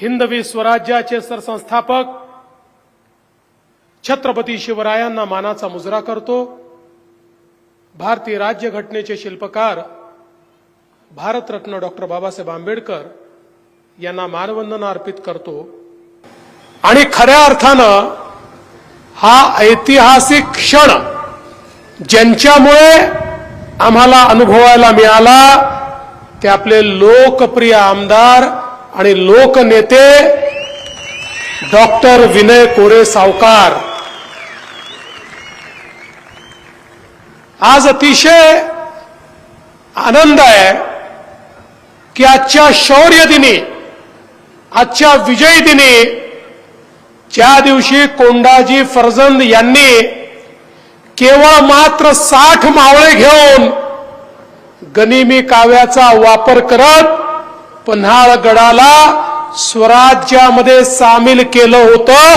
हिंदवी स्वराज्याचे सरसंस्थापक छत्रपती शिवरायांना मानाचा मुजरा करतो. भारतीय राज्यघटनेचे शिल्पकार भारतरत्न डॉक्टर बाबासाहेब आंबेडकर यांना मानवंदना अर्पित करतो. आणि खऱ्या अर्थानं हा ऐतिहासिक क्षण ज्यांच्यामुळे आम्हाला अनुभवायला मिळाला ते आपले लोकप्रिय आमदार आणि लोकनेते डॉक्टर विनय कोरे सावकार. आज अतिशय आनंद आहे की आजच्या शौर्य दिनी आजच्या विजय दिनी ज्या दिवशी कोंडाजी फरजंद यांनी केवळ मात्र साठ मावळे घेऊन गनिमी काव्याचा वापर करत पन्हाळगडाला स्वराज्यामध्ये सामील केलं होतं.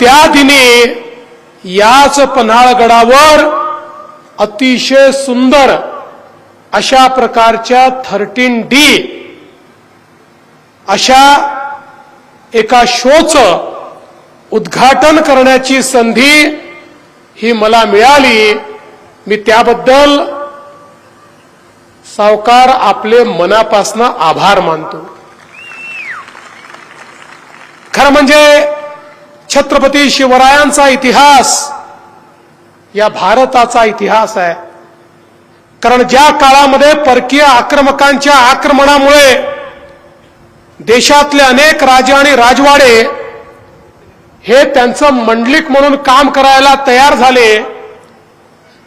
त्या दिनी याच पन्हाळगडावर अतिशय सुंदर अशा प्रकारच्या थर्टीन डी अशा एका शोचं उद्घाटन करण्याची संधी ही मला मिळाली. मी त्याबद्दल सावकार आपले मनापासनं आभार मानतो. खरं म्हणजे छत्रपती शिवरायांचा इतिहास या भारताचा इतिहास आहे. कारण ज्या काळामध्ये परकीय आक्रमकांच्या आक्रमणामुळे देशातले अनेक राजे आणि राजवाडे हे त्यांचं मंडलिक म्हणून काम करायला तयार झाले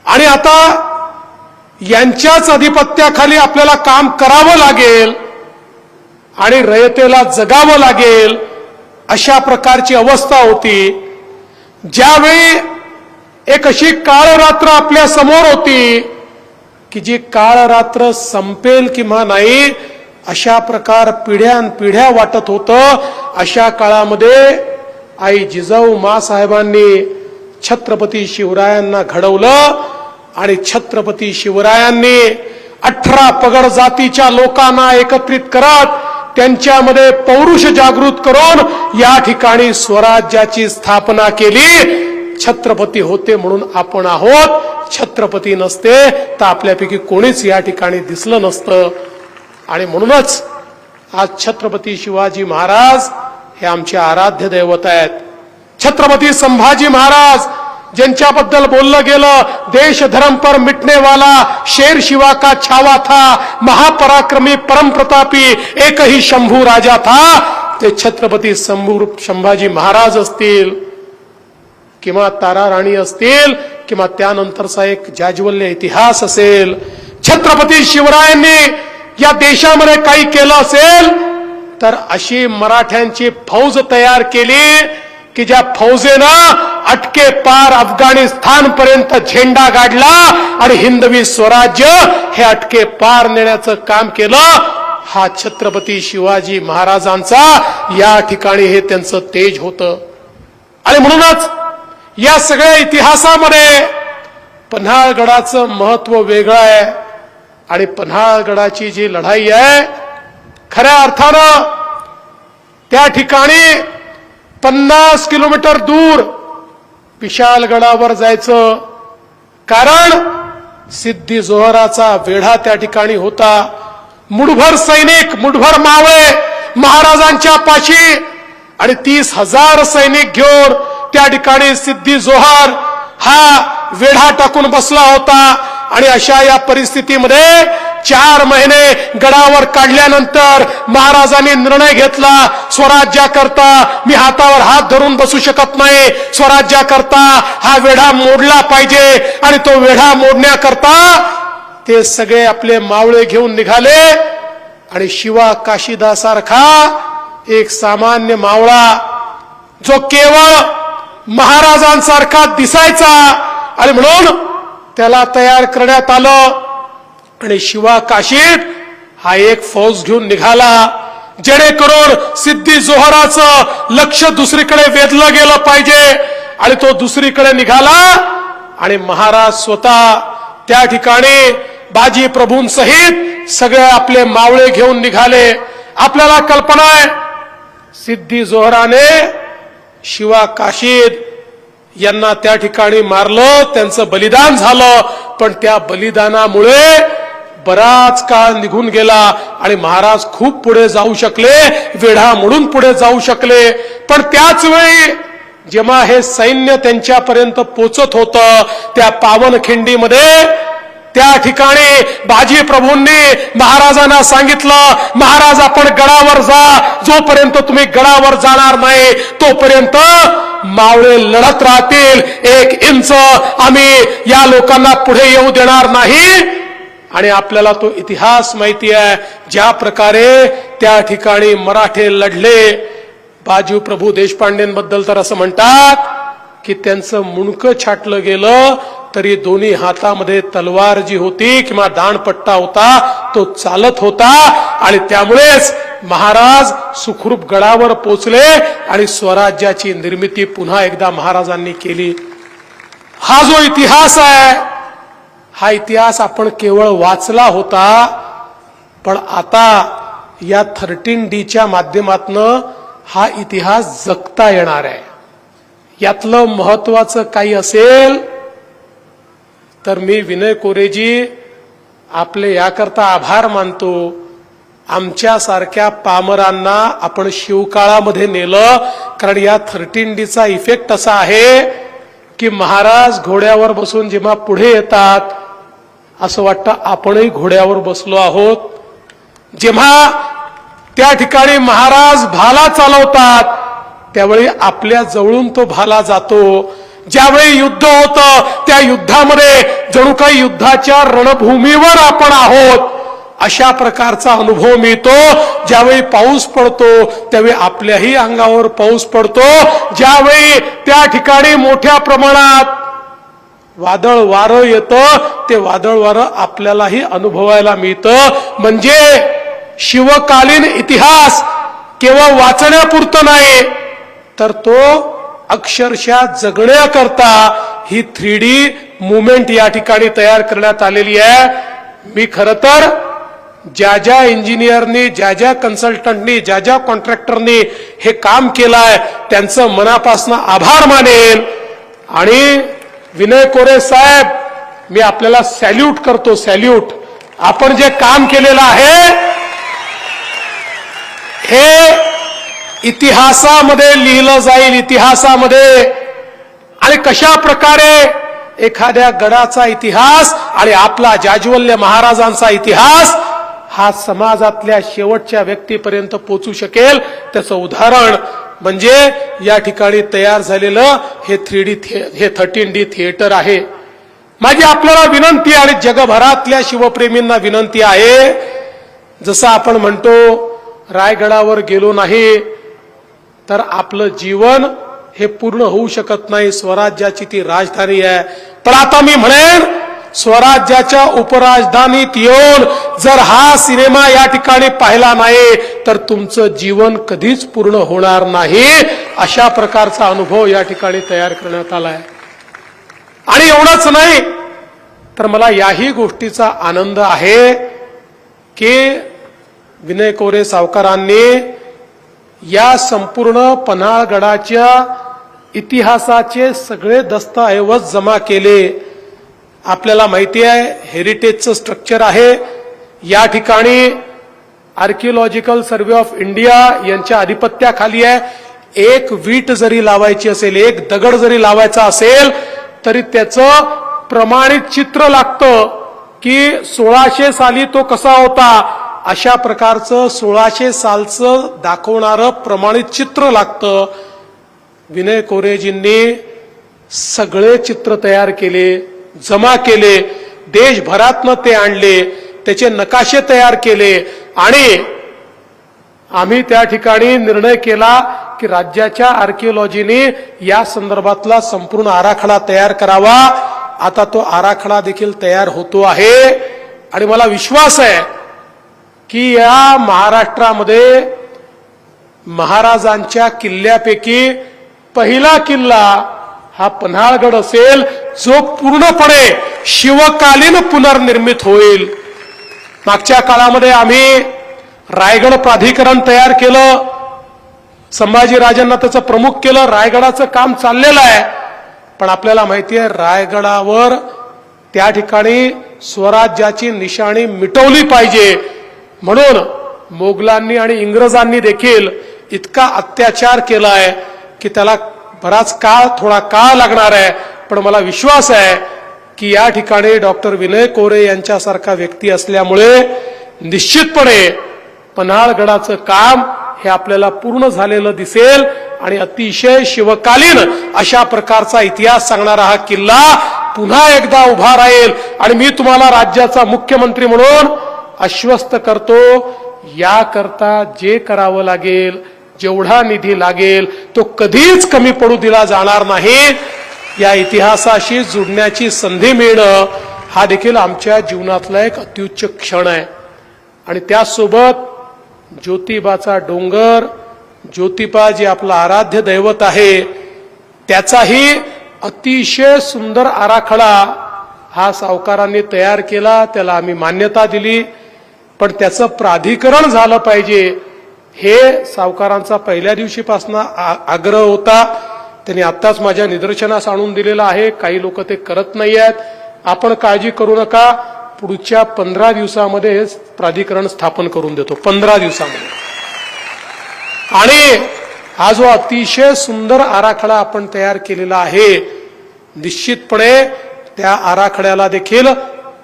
आणि आता यांच्याच अधिपत्याखाली आपल्याला काम करावं लागेल आणि रयतेला जगावं लागेल अशा प्रकारची अवस्था होती. ज्यावेळी एक अशी काळरात्र आपल्यासमोर होती की जी काळरात्र संपेल किंवा नाही अशा प्रकार पिढ्यान पिढ्या वाटत होतं. अशा काळामध्ये आई जिजाऊ मासाहेबांनी छत्रपती शिवरायांना घडवलं. आणि छत्रपती शिवरायांनी अठरा पगड जातीच्या लोकांना एकत्रित करत त्यांच्यामध्ये पौरुष जागृत करून या ठिकाणी स्वराज्याची स्थापना केली. छत्रपती होते म्हणून आपण आहोत. छत्रपती नसते तर आपल्यापैकी कोणीच या ठिकाणी दिसलं नसतं. आणि म्हणूनच आज छत्रपती शिवाजी महाराज हे आमचे आराध्य दैवत आहेत. छत्रपती संभाजी महाराज ज्यांच्याबद्दल बोललं गेलं देश धर्म पर मिटने वाला शेर शिवा का छावा था महापराक्रमी परम प्रतापी शंभू राजा था। ते छत्रपती शंभू संभाजी महाराज असतील किंवा तारा राणी असतील किंवा त्यानंतरचा एक जाज्वल्य इतिहास असेल छत्रपती शिवरायांनी या देशामध्ये काही केलं असेल तर अशी मराठ्यांची फौज तयार केली की ज्या फौजेनं अटके पार अफगाणिस्तान पर्यंत झेंडा गाडला आणि हिंदवी स्वराज्य हे अटके पार नेण्याचं काम केलं. हा छत्रपती शिवाजी महाराजांचा या ठिकाणी हे त्यांचं तेज होतं. आणि म्हणूनच या सगळ्या इतिहासामध्ये पन्हाळगडाचं महत्त्व वेगळं आहे आणि पन्हाळगडाची जी लढाई आहे खऱ्या अर्थानं त्या ठिकाणी पन्नास किलोमीटर दूर विशालगडावर जायचं. कारण सिद्धी जोहराचा वेढा त्या ठिकाणी होता. मुठभर सैनिक मुठभर मावळे महाराजांच्या पाशी आणि तीस हजार सैनिक घेऊन त्या ठिकाणी सिद्धी जोहर हा वेढा टाकून बसला होता. आणि अशा या परिस्थितीमध्ये चार महिने गडावर काढल्यानंतर महाराजांनी निर्णय घेतला स्वराज्याकरता मी हातावर हात धरून बसू शकत नाही. स्वराज्याकरता हा वेढा मोडला पाहिजे आणि तो वेढा मोडण्याकरता ते सगळे आपले मावळे घेऊन निघाले आणि शिवा काशीदासारखा एक सामान्य मावळा जो केवळ महाराजांसारखा दिसायचा आणि म्हणून त्याला तयार करण्यात आलं. आणि शिवा काशीत हा एक फौज घेऊन निघाला. जेणेकरून सिद्धी जोहराचं लक्ष दुसरीकडे वेधलं गेलं पाहिजे आणि तो दुसरीकडे निघाला आणि महाराज स्वतः त्या ठिकाणी बाजी प्रभूंसहित सगळे आपले मावळे घेऊन निघाले. आपल्याला कल्पना आहे सिद्धी जोहराने शिवा काशीद यांना त्या ठिकाणी मारलं त्यांचं बलिदान झालं पण त्या बलिदानामुळे बराच काळ निघून गेला आणि महाराज खूप पुढे जाऊ शकले वेढा म्हणून पुढे जाऊ शकले. पण त्याच वेळी जेव्हा हे सैन्य त्यांच्यापर्यंत पोचत होतं त्या पावनखिंडीमध्ये त्या ठिकाणी बाजी प्रभूंनी महाराजांना सांगितलं महाराज आपण गडावर जा. जोपर्यंत तुम्ही गडावर जाणार नाही तोपर्यंत मावळे लढत राहतील. एक इंच आम्ही या लोकांना पुढे येऊ देणार नाही. आणि आपल्याला तो इतिहास माहिती आहे ज्या प्रकारे त्या ठिकाणी मराठे लढले. बाजू प्रभू देशपांडेंबद्दल तर असं म्हणतात की त्यांचं मुंडकं छाटलं गेलं तरी दोन्ही हातामध्ये तलवार जी होती किंवा दाणपट्टा होता तो चालत होता. आणि त्यामुळेच महाराज सुखरूप गडावर पोचले आणि स्वराज्याची निर्मिती पुन्हा एकदा महाराजांनी केली. हा जो इतिहास आहे हा इतिहास आपण केवळ वाचला होता पण आता या थर्टीन डीच्या माध्यमातनं हा इतिहास जगता येणार आहे. यातलं महत्वाचं काही असेल तर मी विनय कोरेजी आपले याकरता आभार मानतो. आमच्यासारख्या पामरांना आपण शिवकाळामध्ये नेलं कारण या थर्टीन डीचा इफेक्ट असा आहे की महाराज घोड्यावर बसून जेव्हा पुढे येतात असं वाटतं आपणही घोड्यावर बसलो आहोत. जेव्हा त्या ठिकाणी महाराज भाला चालवतात त्यावेळी आपल्या जवळून तो भाला जातो. ज्यावेळी युद्ध होतं त्या युद्धामध्ये जणू काही युद्धाच्या रणभूमीवर आपण आहोत. अशा प्रकारचा अनुभव मिळतो. ज्यावेळी पाऊस पडतो त्यावेळी आपल्याही अंगावर पाऊस पडतो. ज्यावेळी त्या ठिकाणी मोठ्या प्रमाणात वादळ वारं येतं ते वादळ वारं आपल्यालाही अनुभवायला मिळतं. म्हणजे शिवकालीन इतिहास केवळ वाचण्यापुरतं नाही तर तो अक्षरशः जगण्याकरता ही थ्री डी मुवमेंट या ठिकाणी तयार करण्यात आलेली आहे. मी खरं तर ज्या ज्या इंजिनियरनी ज्या ज्या कन्सल्टंटनी ज्या ज्या कॉन्ट्रॅक्टरनी हे काम केलंय त्यांचं मनापासून आभार मानेन. आणि विनय कोरे साहेब मी आपल्याला सॅल्यूट करतो सॅल्यूट. आपण जे काम केलेलं आहे हे इतिहासामध्ये लिहिलं जाईल इतिहासामध्ये. आणि कशा प्रकारे एखाद्या गडाचा इतिहास आणि आपला जाज्वल्य महाराजांचा इतिहास हा समाजातल्या शेवटच्या व्यक्तीपर्यंत पोचू शकेल त्याचं उदाहरण म्हणजे या ठिकाणी तयार झालेलं हे थ्री डी हे थर्टीन डी थिएटर आहे. माझी आपल्याला विनंती आणि जगभरातल्या शिवप्रेमींना विनंती आहे जसं आपण म्हणतो रायगडावर गेलो नाही तर आपलं जीवन हे पूर्ण होऊ शकत नाही स्वराज्याची ती राजधानी आहे. पण आता मी म्हणेन स्वराज्याच्या उपराजधानीत येऊन जर हा सिनेमा या ठिकाणी पाहिला नाही तर तुमचं जीवन कधीच पूर्ण होणार नाही अशा प्रकारचा अनुभव या ठिकाणी तयार करण्यात आलाय. आणि एवढंच नाही तर मला याही गोष्टीचा आनंद आहे की विनय कोरे सावकारांनी या संपूर्ण पन्हाळगडाच्या इतिहासाचे सगळे दस्तऐवज जमा केले. आपल्याला माहिती आहे हेरिटेजचं स्ट्रक्चर आहे. या ठिकाणी आर्किओलॉजिकल सर्वे ऑफ इंडिया यांच्या आधिपत्याखाली आहे. एक वीट जरी लावायची असेल एक दगड जरी लावायचा असेल तरी त्याचं प्रमाणित चित्र लागतं की सोळाशे साली तो कसा होता. अशा प्रकारचं सोळाशे सालचं दाखवणारं प्रमाणित चित्र लागतं. विनय कोरेजींनी सगळे चित्र तयार केले. जमा केले देशभरातनं ते आणले त्याचे नकाशे तयार केले आणि आम्ही त्या ठिकाणी निर्णय केला की राज्याच्या आर्किओलॉजीने या संदर्भातला संपूर्ण आराखडा तयार करावा. आता तो आराखडा देखील तयार होतो आहे. आणि मला विश्वास आहे की या महाराष्ट्रामध्ये महाराजांच्या किल्ल्यापैकी पहिला किल्ला हा पन्हाळगड असेल जो पूर्णपणे शिवकालीन पुनर्निर्मित होईल. मागच्या काळामध्ये आम्ही रायगड प्राधिकरण तयार केलं संभाजीराजांना त्याचं प्रमुख केलं रायगडाचं काम चाललेलं आहे. पण आपल्याला माहिती आहे रायगडावर त्या ठिकाणी स्वराज्याची निशाणी मिटवली पाहिजे. म्हणून मोगलांनी आणि इंग्रजांनी देखील इतका अत्याचार केलाय की त्याला बराच काळ थोडा काळ लागणार आहे पण मला विश्वास आहे की या ठिकाणी डॉक्टर विनय कोरे यांच्यासारखा व्यक्ती असल्यामुळे निश्चितपणे पन्हाळगडाचं काम हे आपल्याला पूर्ण झालेलं दिसेल आणि अतिशय शिवकालीन अशा प्रकारचा इतिहास सांगणारा हा किल्ला पुन्हा एकदा उभा राहील. आणि मी तुम्हाला राज्याचा मुख्यमंत्री म्हणून आश्वस्त करतो. याकरता जे करावं लागेल जेवढा निधी लागेल तो कधीच कमी पडू दिला जाणार नाही. या इतिहासाशी जुडण्याची संधी मिळणं हा देखील आमच्या जीवनातला एक अत्युच्च क्षण आहे. आणि त्याचसोबत ज्योतिबाचा डोंगर ज्योतिबा जे आपलं आराध्य दैवत आहे त्याचाही अतिशय सुंदर आराखडा हा सावकारांनी तयार केला त्याला आम्ही मान्यता दिली. पण त्याचं प्राधिकरण झालं पाहिजे. हे सावकारांचा पहिल्या दिवशीपासून आग्रह होता. त्यांनी आत्ताच माझ्या निदर्शनास आणून दिलेलं आहे. काही लोक ते करत नाही आहेत आपण काळजी करू नका. पुढच्या पंधरा दिवसामध्ये हे प्राधिकरण स्थापन करून देतो. पंधरा दिवसामध्ये. आणि हा जो अतिशय सुंदर आराखडा आपण तयार केलेला आहे निश्चितपणे त्या आराखड्याला देखील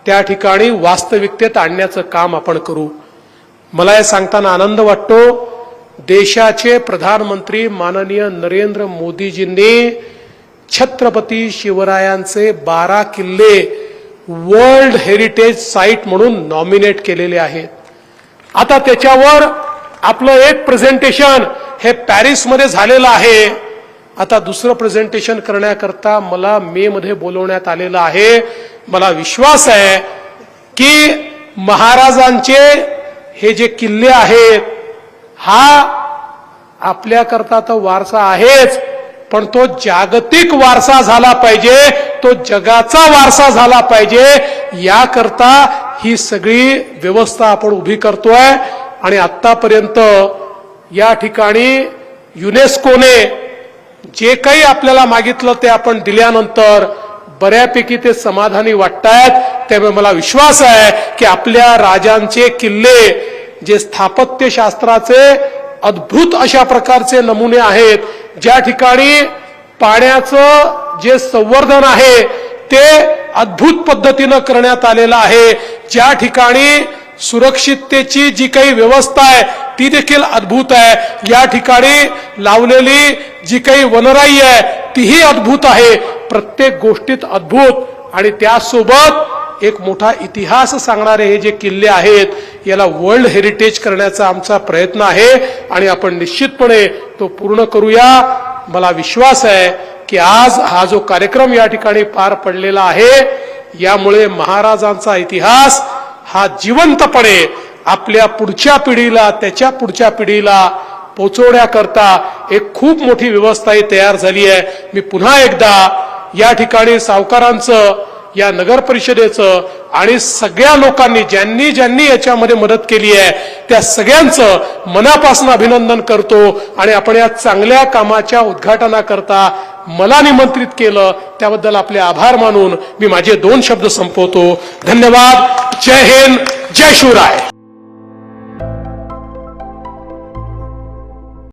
त्या ठिकाणी वास्तविकतेत आणण्याचं काम आपण करू. मला हे सांगताना आनंद वाटतो. देशाचे प्रधानमंत्री माननीय नरेंद्र मोदीजींनी छत्रपती शिवरायांचे बारा किल्ले वर्ल्ड हेरिटेज साईट म्हणून नॉमिनेट केलेले आहेत. आता त्याच्यावर आपलं एक प्रेझेंटेशन हे पॅरिसमध्ये झालेलं आहे. आता दुसरं प्रेझेंटेशन करण्याकरता मला मे मध्ये बोलवण्यात आलेलं आहे. मला विश्वास आहे की महाराजांचे हे जे किल्ले आहेत हा आपल्याकरता तर वारसा आहेच पण तो जागतिक वारसा झाला पाहिजे तो जगाचा वारसा झाला पाहिजे याकरता ही सगळी व्यवस्था आपण उभी करतोय. आणि आतापर्यंत या ठिकाणी युनेस्कोने जे काही आपल्याला मागितलं ते आपण दिल्यानंतर बऱ्यापैकी ते समाधानी वाटतायत. त्यामुळे मला विश्वास आहे की आपल्या राजांचे किल्ले जे स्थापत्य शास्त्राचे अद्भुत अशा प्रकारचे नमुने आहेत ज्या ठिकाणी पाण्याचं जे संवर्धन आहे ते अद्भुत पद्धतीनं करण्यात आलेलं आहे. ज्या ठिकाणी सुरक्षिततेची जी काही व्यवस्था आहे ती देखील अद्भुत आहे. या ठिकाणी लावलेली जी काही वनराई आहे तीही अद्भुत आहे. प्रत्येक गोष्टीत अद्भुत. आणि त्यासोबत एक मोठा इतिहास सांगणारे हे जे किल्ले आहेत याला वर्ल्ड हेरिटेज करण्याचा आमचा प्रयत्न आहे आणि आपण निश्चितपणे तो पूर्ण करूया. मला विश्वास आहे की आज हा जो कार्यक्रम या ठिकाणी पार पडलेला आहे यामुळे महाराजांचा इतिहास हा जिवंतपणे आपल्या पुढच्या पिढीला त्याच्या पुढच्या पिढीला पोचवण्याकरता एक खूप मोठी व्यवस्था ही तयार झाली आहे. मी पुन्हा एकदा या ठिकाणी सावकारांचं या नगर परिषदेचं आणि सगळ्या लोकांनी ज्यांनी ज्यांनी याच्यामध्ये मदत केली आहे त्या सगळ्यांचं मनापासून अभिनंदन करतो. आणि आपण या चांगल्या कामाच्या उद्घाटनाकरता मला निमंत्रित केलं त्याबद्दल आपले आभार मानून मी माझे दोन शब्द संपवतो. धन्यवाद. जय हिंद. जय शिवराय.